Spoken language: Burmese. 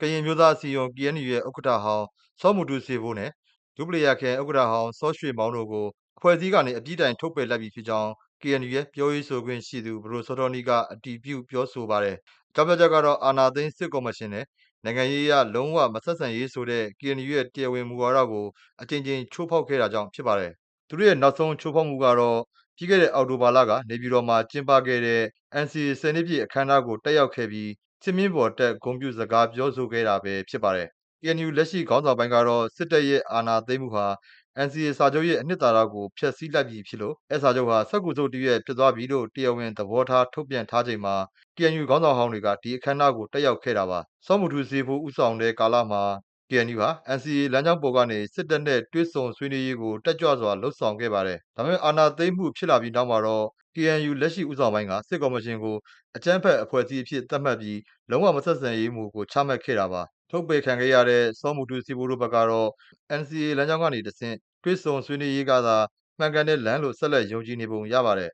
ကရင်အမျိုးသားအစည်းအရုံး KNU ရဲ့ ဥက္ကဋ္ဌဟောင်း စောမူတူးစေးဖိုးနဲ့ ဒူးပလာယာခရိုင် ဥက္ကဋ္ဌဟောင်း စောရွှေမောင်တို့ကို အဖွဲ့အစည်းကနေ အပြီးတိုင် ထုတ်ပယ်လိုက်ပြီဖြစ်ကြောင်း KNU ရဲ့ ပြောရေးဆိုခွင့်ရှိသူ ပဒိုစောတောနီးက အတည်ပြု ပြောဆိုပါတယ်။အကြောင်းပြချက်ကတော့ အာဏာသိမ်း စစ်ကော်မရှင်နဲ့ နိုင်ငံရေးအရ လုံးဝမဆက်ဆံရေးဆိုတဲ့ KNU ရဲ့ တရားဝင်မူဝါဒကို အကြိမ်ကြိမ် ချိုးဖောက်ခဲ့တာကြောင့် ဖြစ်ပါတယ်။သူတို့ရဲ့ နောက်ဆုံး ချိုးဖောက်မှုကတော့ ပြီးခဲ့တဲ့ အောက်တိုဘာလက နေပြည်တော်မှာ ကျင်းပခဲ့တဲ့ NCA ၁၀ နှစ်ပြည့် အခမ်းအနားကို တက်ရောက်ခဲ့ပြီး စင်မြင့်ပေါ်တက်ဂုဏ်ပြုစကားပြောဆိုခဲ့တာပဲဖြစ်ပါတယ်။ KNU လက်ရှိခေါင်းဆောင်ပိုင်းကတော့စစ်တပ်ရဲ့အာဏာသိမ်းမှုဟာ NCA စာချုပ်ရဲ့အနှစ်သာရကိုဖျက်ဆီးလိုက်ပြီဖြစ်လို့အဲဒီစာချုပ်ဟာစက္ကူဆုပ်တရွက်ဖြစ်သွားပြီလို့တရားဝင်သဘောထားထုတ်ပြန်ထားချိန်မှာ KNU ခေါင်းဆောင်ဟောင်းတွေကဒီအခမ်းအနားကိုတက်ရောက်ခဲ့တာပါ။စောမူတူးစေးဖိုးဦးဆောင်တဲ့ကာလမှာ KNU ဟာ NCA လမ်းကြောင်းပေါ်ကနေ စစ်တပ်နဲ့တွေ့ဆုံဆွေးနွေးရေးကို တက်ကြွစွာ လုပ်ဆောင်ခဲ့ပါတယ်။ဒါပေမဲ့ အာဏာသိမ်းမှုဖြစ်လာပြီးနောက်မှာတော့ KNU လက်ရှိဦးဆောင်ပိုင်းက စစ်ကော်မရှင်ကို အကြမ်းဖက်အဖွဲ့အစည်းအဖြစ် သတ်မှတ်ပြီး လုံးဝမဆက်ဆံရေးမူကို ချမှတ်ခဲ့တာပါ။ထုတ်ပယ်ခံခဲ့ရတဲ့ စောမူတူးစေးဖိုးတို့ဘက်ကတော့ NCA လမ်းကြောင်းကနေတဆင့် တွေ့ဆုံဆွေးနွေးရေးကသာ မှန်ကန်တဲ့လမ်းလို့ ဆက်လက်ယုံကြည်နေပုံရပါတယ်